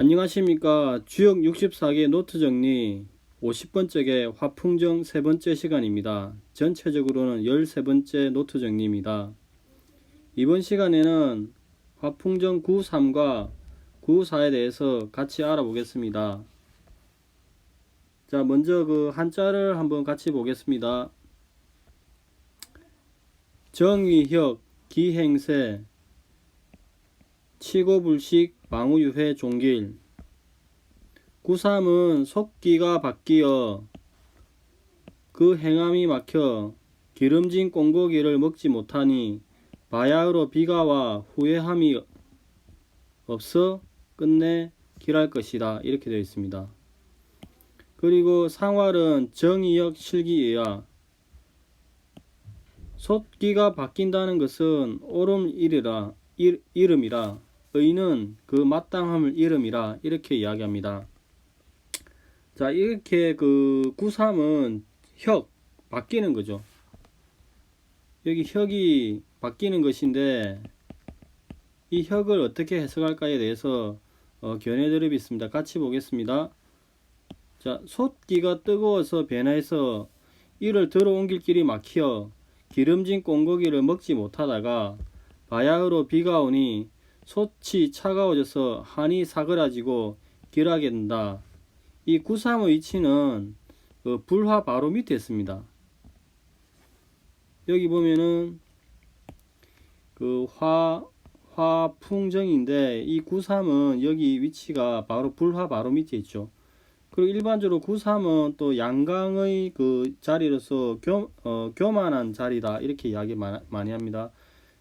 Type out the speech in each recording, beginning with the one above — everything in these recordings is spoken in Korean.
안녕하십니까. 주역 64개 노트 정리 50번째의 화풍정 세 번째 시간입니다. 전체적으로는 13번째 노트 정리입니다. 이번 시간에는 화풍정 93과 94에 대해서 같이 알아보겠습니다. 자, 먼저 그 한자를 한번 같이 보겠습니다. 정위혁, 기행세, 치고불식, 망우유회, 종길. 구삼은 속기가 바뀌어 그 행함이 막혀 기름진 꽁고기를 먹지 못하니 바야흐로 비가 와 후회함이 없어 끝내 길할 것이다. 이렇게 되어 있습니다. 그리고 상활은 정의역 실기이야. 속기가 바뀐다는 것은 옳음 이르라 일, 이름이라 의는 그 마땅함을 이름이라 이렇게 이야기합니다. 자 이렇게 그 구삼은 혁 바뀌는 거죠. 여기 혁이 바뀌는 것인데 이 혁을 어떻게 해석할까에 대해서 어, 견해 드립이 있습니다. 같이 보겠습니다. 자 솥기가 뜨거워서 변해서 이를 들어 옮길 길이 막혀 기름진 꽁고기를 먹지 못하다가 바야흐로 비가 오니 솥이 차가워져서 한이 사그라지고 길하게 된다. 이 구삼의 위치는 그 불화 바로 밑에 있습니다. 여기 보면은 그 화, 화풍정인데 이 구삼은 여기 위치가 바로 불화 바로 밑에 있죠. 그리고 일반적으로 구삼은 또 양강의 그 자리로서 교, 어, 교만한 자리다 이렇게 이야기 마- 많이 합니다.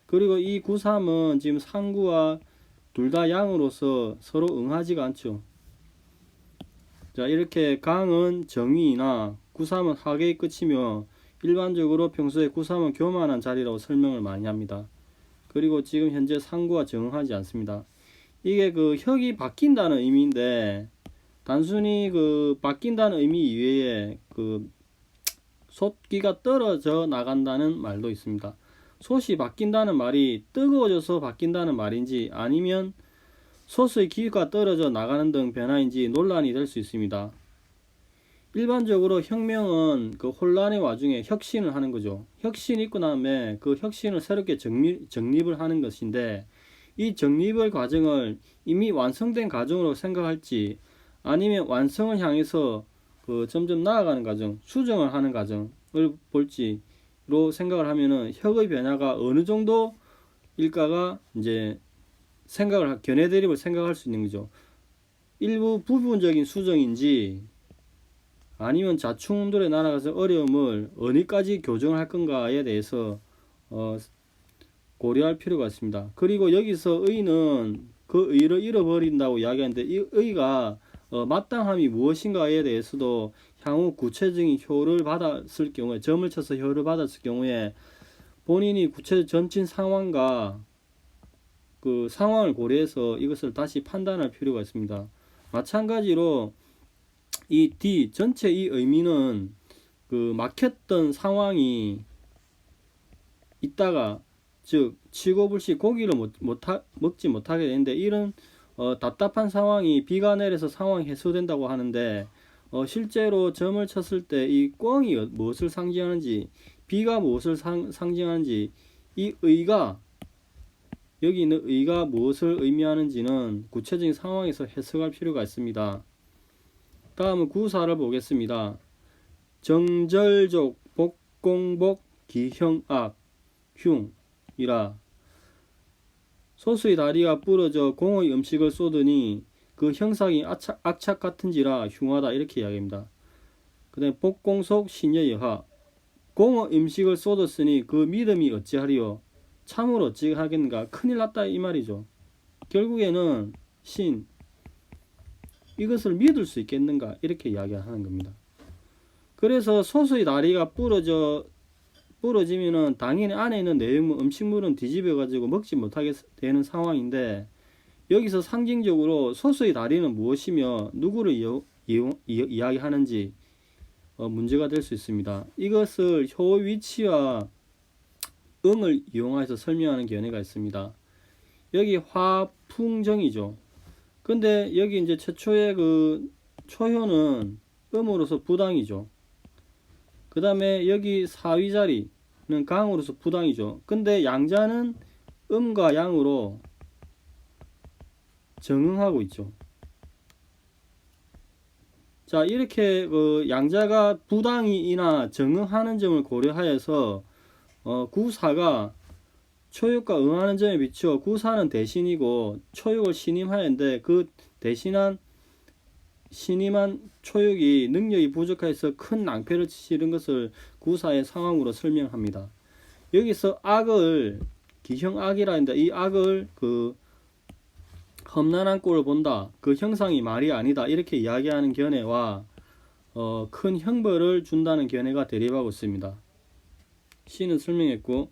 그리고 이 구삼은 지금 상구와 둘 다 양으로서 서로 응하지가 않죠. 자 이렇게 강은 정의이나 구삼은 하계의 끝이며 일반적으로 평소에 구삼은 교만한 자리라고 설명을 많이 합니다. 그리고 지금 현재 상구와 정응하지 않습니다. 이게 그 혁이 바뀐다는 의미인데 단순히 그 바뀐다는 의미 이외에 그 솥기가 떨어져 나간다는 말도 있습니다. 솥이 바뀐다는 말이 뜨거워져서 바뀐다는 말인지 아니면 솥의 기가 떨어져 나가는 등 변화인지 논란이 될 수 있습니다. 일반적으로 혁명은 그 혼란의 와중에 혁신을 하는 거죠. 혁신이 있고 나면 그 혁신을 새롭게 정립, 정립을 하는 것인데 이 정립의 과정을 이미 완성된 과정으로 생각할지 아니면 완성을 향해서 그 점점 나아가는 과정, 수정을 하는 과정을 볼지 로 생각을 하면은 혁의 변화가 어느 정도일까가 이제 생각을 하- 견해 대립을 생각할 수 있는 거죠. 일부 부분적인 수정인지 아니면 자충운동에 날아가서 어려움을 어디까지 교정을 할 건가에 대해서 어, 고려할 필요가 있습니다. 그리고 여기서 의는 그 의를 잃어버린다고 이야기하는데 이 의가 어, 마땅함이 무엇인가에 대해서도 향후 구체적인 효를 받았을 경우에 점을 쳐서 효를 받았을 경우에 본인이 구체적 전친 상황과 그 상황을 고려해서 이것을 다시 판단할 필요가 있습니다. 마찬가지로 이 D 전체 이 의미는 그 막혔던 상황이 있다가 즉 치고불식 고기를 못, 못 하, 먹지 못하게 되는데 이런 어, 답답한 상황이 비가 내려서 상황이 해소된다고 하는데 어, 실제로 점을 쳤을 때 이 꽝이 어- 무엇을 상징하는지 비가 무엇을 상, 상징하는지 이 의가 여기 있는 의가 무엇을 의미하는지는 구체적인 상황에서 해석할 필요가 있습니다. 다음은 구사를 보겠습니다. 정절족 복공복 기형악 흉이라 소수의 다리가 부러져 공의 음식을 쏟으니 그 형상이 악착, 악착 같은지라 흉하다 이렇게 이야기합니다. 그 다음에 복공속 신여 여하 공의 음식을 쏟았으니 그 믿음이 어찌하리요 참으로 어찌 하겠는가 큰일 났다 이 말이죠. 결국에는 신 이것을 믿을 수 있겠는가 이렇게 이야기하는 겁니다. 그래서 소수의 다리가 부러져 부러지면은 당연히 안에 있는 내용물 음식물은 뒤집어 가지고 먹지 못하게 되는 상황인데 여기서 상징적으로 소수의 다리는 무엇이며 누구를 이용, 이용, 이, 이야기하는지 어, 문제가 될 수 있습니다. 이것을 효 위치와 응을 이용해서 설명하는 견해가 있습니다. 여기 화풍정이죠. 근데 여기 이제 최초의 그 초효는 음으로서 부당이죠. 그 다음에 여기 사위 자리는 강으로서 부당이죠. 근데 양자는 음과 양으로 정응하고 있죠. 자, 이렇게 그 양자가 부당이나 정응하는 점을 고려하여서 어, 구사가 초육과 응하는 점에 비추어 구사는 대신이고 초육을 신임하였는데 그 대신한 신임한 초육이 능력이 부족해서 큰 낭패를 치는 것을 구사의 상황으로 설명합니다. 여기서 악을 기형 악이라 한다. 이 악을 그 험난한 꼴을 본다. 그 형상이 말이 아니다. 이렇게 이야기하는 견해와 어, 큰 형벌을 준다는 견해가 대립하고 있습니다. 시는 설명했고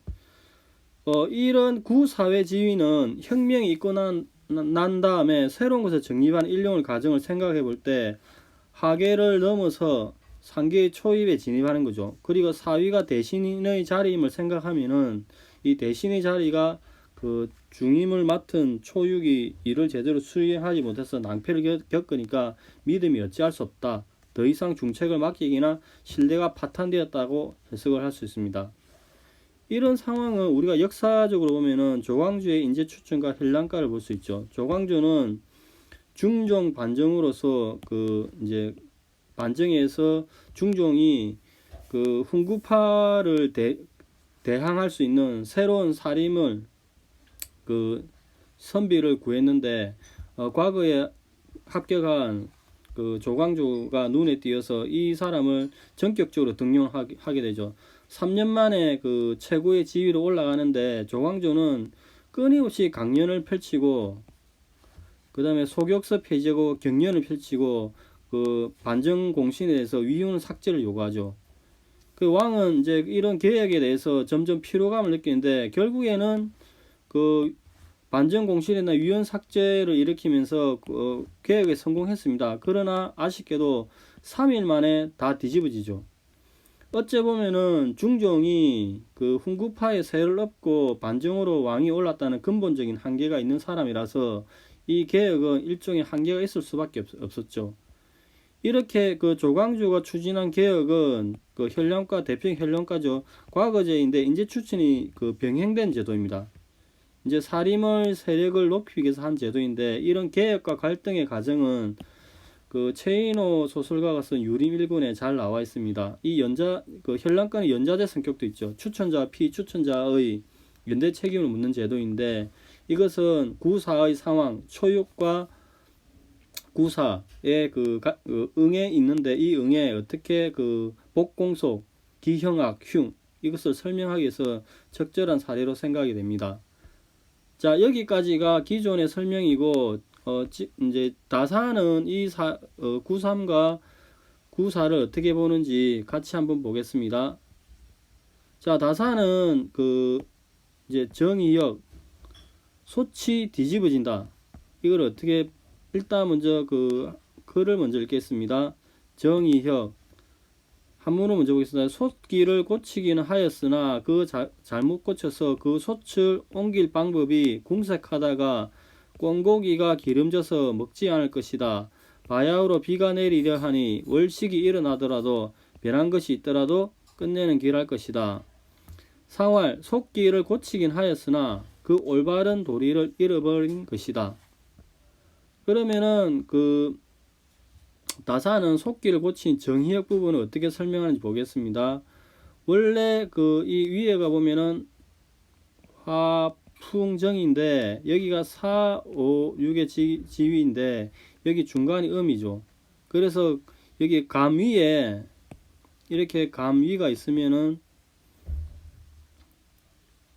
어, 이런 구사회 지위는 혁명이 있고 난, 난 다음에 새로운 것을 정립한 인용을 가정을 생각해 볼 때 하계를 넘어서 상계의 초입에 진입하는 거죠. 그리고 사위가 대신의 자리임을 생각하면은 이 대신의 자리가 그 중임을 맡은 초육이 이를 제대로 수행하지 못해서 낭패를 겪- 겪으니까 믿음이 어찌할 수 없다. 더 이상 중책을 맡기기나 신뢰가 파탄되었다고 해석을 할 수 있습니다. 이런 상황은 우리가 역사적으로 보면은 조광주의 인재 추천과 혈란가를 볼 수 있죠. 조광주는 중종 반정으로서 그 이제 반정에서 중종이 그 훈구파를 대, 대항할 수 있는 새로운 살림을 그 선비를 구했는데 어, 과거에 합격한 그 조광조가 눈에 띄어서 이 사람을 전격적으로 등용하게 하게 되죠. 3년 만에 그 최고의 지위로 올라가는데 조광조는 끊임없이 강연을 펼치고 그 다음에 소격서 폐지하고 경연을 펼치고 그 반정 공신에 대해서 위훈 삭제를 요구하죠. 그 왕은 이제 이런 계획에 대해서 점점 피로감을 느끼는데 결국에는 그 반정 공신이나 위헌 삭제를 일으키면서 그 계획에 성공했습니다. 그러나 아쉽게도 3일 만에 다 뒤집어지죠. 어째 보면은 중종이 그 훈구파의 세를 엎고 반정으로 왕이 올랐다는 근본적인 한계가 있는 사람이라서 이 개혁은 일종의 한계가 있을 수밖에 없, 없었죠. 이렇게 그 조광주가 추진한 개혁은 그 현령과 대표 현령과죠. 과거제인데 인재 추천이 그 병행된 제도입니다. 이제 사림을 세력을 높이기 위해서 한 제도인데 이런 개혁과 갈등의 과정은 그 최인호 소설가가 쓴 유림 일군에 잘 나와 있습니다. 이 연자 그 현란권의 연자제 성격도 있죠. 추천자 피추천자의 연대 책임을 묻는 제도인데 이것은 구사의 상황 초육과 구사의 그, 가- 그 응에 있는데 이 응에 어떻게 그 복공속 기형학 흉 이것을 설명하기 위해서 적절한 사례로 생각이 됩니다. 자 여기까지가 기존의 설명이고 어 지- 이제 다사는 이 사, 어, 구삼과 구사를 어떻게 보는지 같이 한번 보겠습니다. 자 다사는 그 이제 정의역 소치 뒤집어진다. 이걸 어떻게 일단 먼저 그 글을 먼저 읽겠습니다. 정의혁 한문으로 먼저 보겠습니다. 솥기를 고치기는 하였으나 그 자, 잘못 고쳐서 그 솥을 옮길 방법이 궁색하다가 꿩고기가 기름져서 먹지 않을 것이다. 바야흐로 비가 내리려 하니 월식이 일어나더라도 변한 것이 있더라도 끝내는 길할 것이다. 상활 속기를 고치긴 하였으나 그 올바른 도리를 잃어버린 것이다. 그러면은 그 다사는 속기를 고친 정의역 부분을 어떻게 설명하는지 보겠습니다. 원래 그 이 위에 가 보면은 화풍정인데 여기가 4, 5, 6의 지, 지위인데 여기 중간이 음이죠. 그래서 여기 감 위에 이렇게 감 위가 있으면은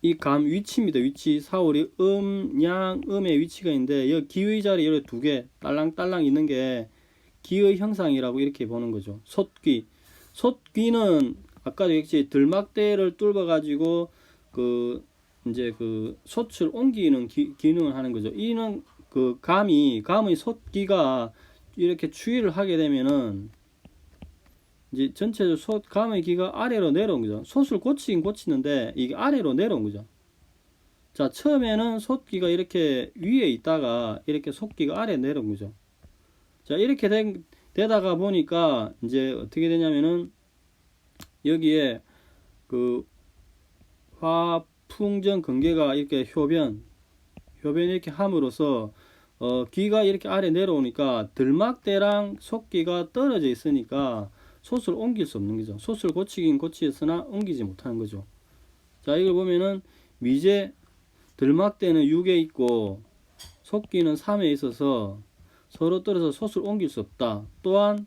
이 감 위치입니다. 위치 4월이 음, 양, 음의 위치가 있는데 여기 기의 자리 이렇게 두 개 딸랑딸랑 있는 게 기의 형상이라고 이렇게 보는 거죠. 솥귀. 솥귀는 아까도 얘기했지 들막대를 뚫어 가지고 그 이제 그 솥을 옮기는 기, 기능을 하는 거죠. 이는 그 감이 감의 솥귀가 이렇게 추위를 하게 되면은 이제 전체적으로 솥 감의 기가 아래로 내려온 거죠. 솥을 고치긴 고치는데 이게 아래로 내려온 거죠. 자, 처음에는 솥기가 이렇게 위에 있다가 이렇게 솥기가 아래 내려온 거죠. 자, 이렇게 된, 되다가 보니까 이제 어떻게 되냐면은 여기에 그 화풍정 근계가 이렇게 효변, 효변 이렇게 함으로써 어, 귀가 이렇게 아래 내려오니까 들막대랑 솥기가 떨어져 있으니까 솥을 옮길 수 없는 거죠. 솥을 고치긴 고치었으나 옮기지 못하는 거죠. 자, 이걸 보면은 미제 들막대는 6에 있고 솥기는 3에 있어서 서로 떨어져 솥을 옮길 수 없다. 또한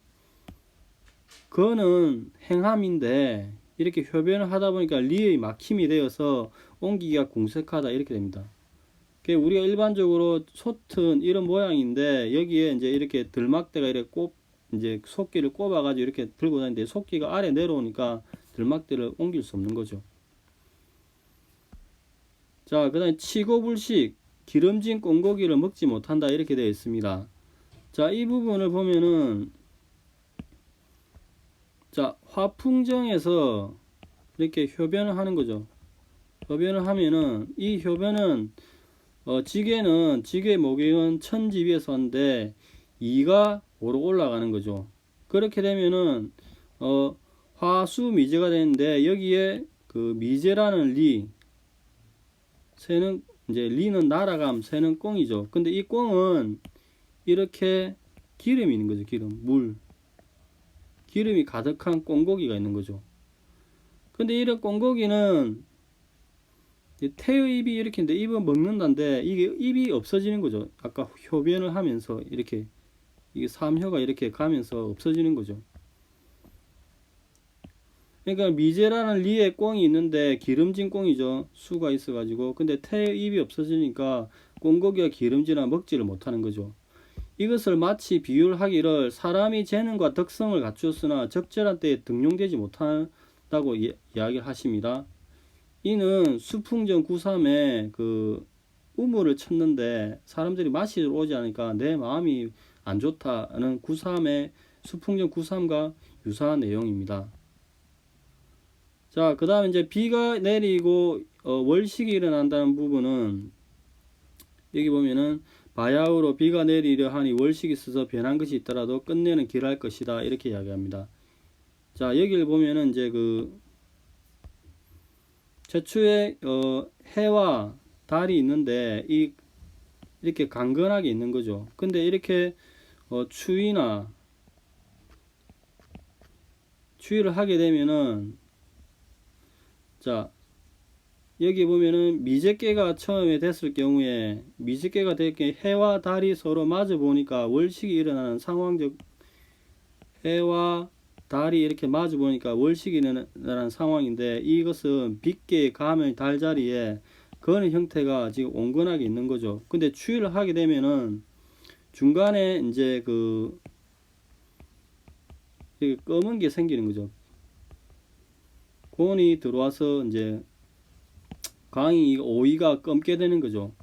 그는 행함인데 이렇게 효변을 하다 보니까 리의 막힘이 되어서 옮기기가 궁색하다 이렇게 됩니다. 그 우리가 일반적으로 솥은 이런 모양인데 여기에 이제 이렇게 들막대가 이렇게 꼽 이제 속기를 꼽아가지고 이렇게 들고 다니는데 속기가 아래 내려오니까 들막대를 옮길 수 없는 거죠. 자, 그 다음에 치고불식 기름진 꽁고기를 먹지 못한다 이렇게 되어 있습니다. 자, 이 부분을 보면은 자, 화풍정에서 이렇게 효변을 하는 거죠. 효변을 하면은 이 효변은 어, 지게는 지게 모경은 천지위에서 하는데 2가 오로 올라가는 거죠. 그렇게 되면은 어, 화수 미제가 되는데 여기에 그 미제라는 리 새는 이제 리는 날아감 새는 꽁이죠. 근데 이 꽁은 이렇게 기름이 있는 거죠. 기름 물 기름이 가득한 꽁고기가 있는 거죠. 근데 이런 꽁고기는 태의 입이 이렇게 있는데 입은 먹는다는데 이게 입이 없어지는 거죠. 아까 효변을 하면서 이렇게 이게 삼혀가 이렇게 가면서 없어지는 거죠. 그러니까 미제라는 리에 꽁이 있는데 기름진 꽁이죠. 수가 있어가지고 근데 태의 입이 없어지니까 꽁고기가 기름지나 먹지를 못하는 거죠. 이것을 마치 비유하기를 사람이 재능과 덕성을 갖추었으나 적절한 때에 등용되지 못한다고 이, 이야기를 하십니다. 이는 수풍전 93에 그 우물을 쳤는데 사람들이 마시러 오지 않으니까 내 마음이 안 좋다는 93의 수풍전 93과 유사한 내용입니다. 자, 그 다음에 이제 비가 내리고 어, 월식이 일어난다는 부분은 여기 보면은 바야흐로 비가 내리려 하니 월식이 있어서 변한 것이 있더라도 끝내는 길할 것이다 이렇게 이야기합니다. 자 여기를 보면은 이제 그 최초에 어, 해와 달이 있는데 이 이렇게 강건하게 있는 거죠. 근데 이렇게 어, 추위나 추위를 하게 되면은 자 여기 보면은 미제께가 처음에 됐을 경우에 미제께가 될 경우에 해와 달이 서로 맞아 보니까 월식이 일어나는 상황적 해와 달이 이렇게 맞아 보니까 월식이 일어나는 상황인데 이것은 빗계 가면 달 자리에 그는 형태가 지금 온건하게 있는 거죠. 근데 추위를 하게 되면은 중간에 이제 그 검은 게 생기는 거죠. 곤이 들어와서 이제 강이 오이가 검게 되는 거죠.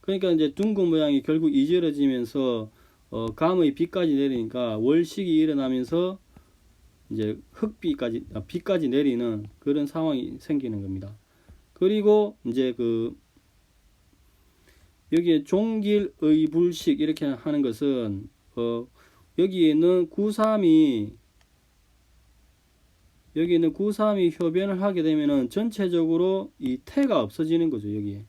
그러니까 이제 둥근 모양이 결국 이절어지면서 어, 감의 비까지 내리니까 월식이 일어나면서 이제 흙비까지 아, 비까지 내리는 그런 상황이 생기는 겁니다. 그리고 이제 그 여기에 종길의 불식 이렇게 하는 것은 어, 여기에는 구삼이 여기는 구삼이 효변을 하게 되면은 전체적으로 이 태가 없어지는 거죠 여기에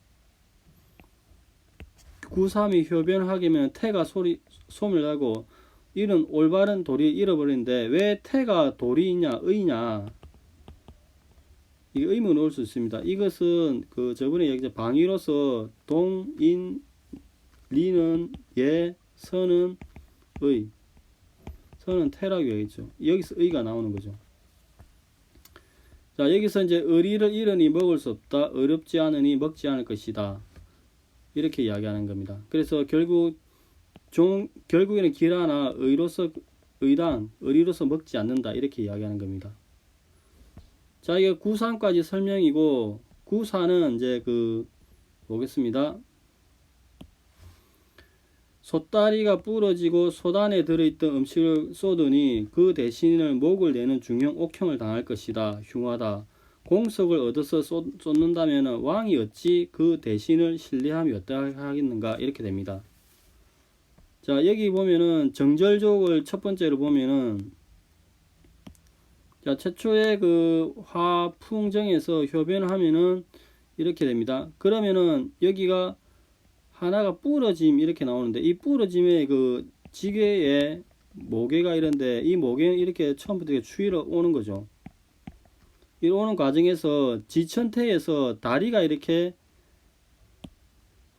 구삼이 효변을 하게 되면 태가 소리 소멸 나고 이런 올바른 도리 잃어버리는데 왜 태가 도리냐 의냐 이 의문을 올수 있습니다. 이것은 그 저번에 여기 방위로서 동 인 리는 예 선은 의 선은 태라고 얘기했죠. 여기서 의가 나오는 거죠. 자 여기서 이제 의리를 잃으니 먹을 수 없다. 어렵지 않으니 먹지 않을 것이다. 이렇게 이야기하는 겁니다. 그래서 결국 종 결국에는 기라나 의로서 의당 의리로서 먹지 않는다 이렇게 이야기하는 겁니다. 자 이게 구산까지 설명이고 구산은 이제 그 보겠습니다. 솥다리가 부러지고 소단에 들어있던 음식을 쏟으니 그 대신을 목을 내는 중형 옥형을 당할 것이다. 흉하다. 공석을 얻어서 쏟, 쏟는다면 왕이 어찌 그 대신을 신뢰함이 어떠하겠는가 이렇게 됩니다. 자 여기 보면은 정절족을 첫 번째로 보면은 자 최초의 그 화풍정에서 효변을 하면은 이렇게 됩니다. 그러면은 여기가 하나가 부러짐 이렇게 나오는데 이 부러짐의 그 지게에 모개가 이런데 이 모개는 이렇게 처음부터 추위로 오는 거죠. 이 오는 과정에서 지천태에서 다리가 이렇게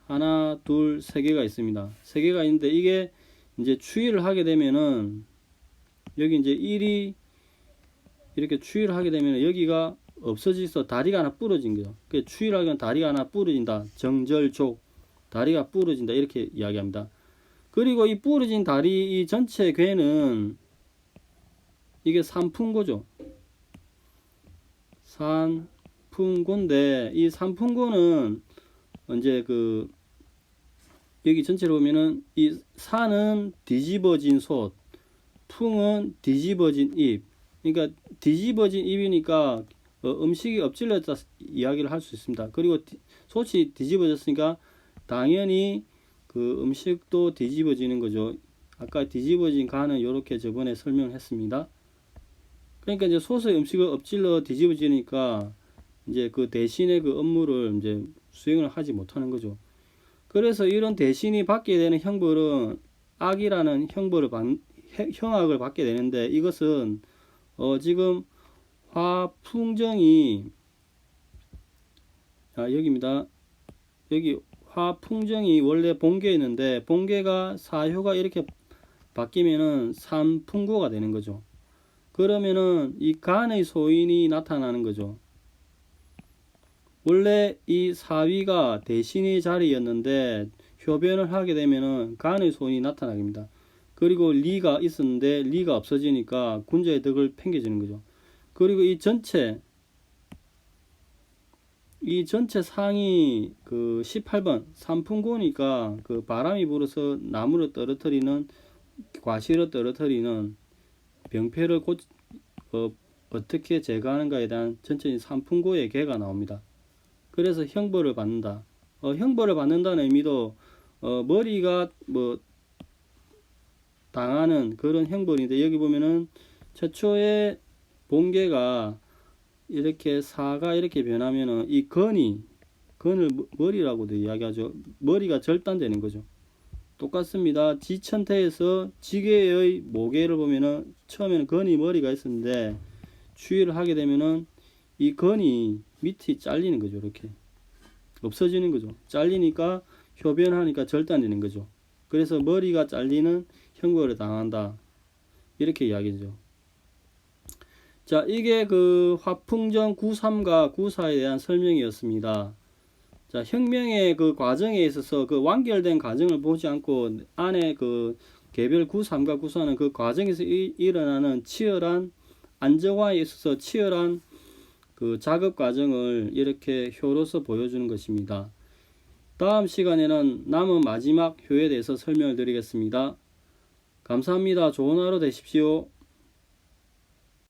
하나, 둘, 세 개가 있습니다. 세 개가 있는데 이게 이제 추위를 하게 되면은 여기 이제 1이 이렇게 추위를 하게 되면 여기가 없어지서 다리가 하나 부러진 거죠. 그 추위를 하면 다리가 하나 부러진다. 정절족 다리가 부러진다 이렇게 이야기합니다. 그리고 이 부러진 다리 이 전체 괴는 이게 산풍고죠. 산풍고인데 이 산풍고는 이제 그 여기 전체로 보면은 이 산은 뒤집어진 솥, 풍은 뒤집어진 잎. 그러니까 뒤집어진 잎이니까 어, 음식이 엎질렀다 이야기를 할 수 있습니다. 그리고 디, 솥이 뒤집어졌으니까 당연히 그 음식도 뒤집어지는 거죠. 아까 뒤집어진 간은 이렇게 저번에 설명했습니다. 그러니까 이제 솥의 음식을 엎질러 뒤집어지니까 이제 그 대신에 그 업무를 이제 수행을 하지 못하는 거죠. 그래서 이런 대신이 받게 되는 형벌은 악이라는 형벌을 받, 형악을 받게 되는데 이것은 어 지금 화풍정이 아 여기입니다. 여기 화풍정이 원래 본계였는데 본계가 사효가 이렇게 바뀌면은 삼풍고가 되는 거죠. 그러면은 이 간의 소인이 나타나는 거죠. 원래 이 사위가 대신의 자리였는데 효변을 하게 되면은 간의 소인이 나타나게 됩니다. 그리고 리가 있었는데 리가 없어지니까 군자의 덕을 팽개지는 거죠. 그리고 이 전체 이 전체 상이 그 18번 산풍고니까 그 바람이 불어서 나무를 떨어뜨리는 과실을 떨어뜨리는 병폐를 고, 어, 어떻게 제거하는가에 대한 전체적인 산풍고의 개가 나옵니다. 그래서 형벌을 받는다. 어, 형벌을 받는다는 의미도 어, 머리가 뭐 당하는 그런 형벌인데 여기 보면은 최초의 본계가 이렇게 사가 이렇게 변하면은 이 건이 건을 머- 머리라고도 이야기하죠. 머리가 절단되는 거죠. 똑같습니다. 지천태에서 지게의 모계를 보면은 처음에는 건이 머리가 있었는데 추위를 하게 되면은 이 건이 밑이 잘리는 거죠. 이렇게 없어지는 거죠. 잘리니까 효변하니까 절단되는 거죠. 그래서 머리가 잘리는 형벌을 당한다. 이렇게 이야기죠. 자, 이게 그 화풍정 93과 94에 대한 설명이었습니다. 자, 혁명의 그 과정에 있어서 그 완결된 과정을 보지 않고 안에 그 개별 93과 94는 그 과정에서 이- 일어나는 치열한 안정화에 있어서 치열한 그 작업 과정을 이렇게 효로서 보여주는 것입니다. 다음 시간에는 남은 마지막 효에 대해서 설명을 드리겠습니다. 감사합니다. 좋은 하루 되십시오.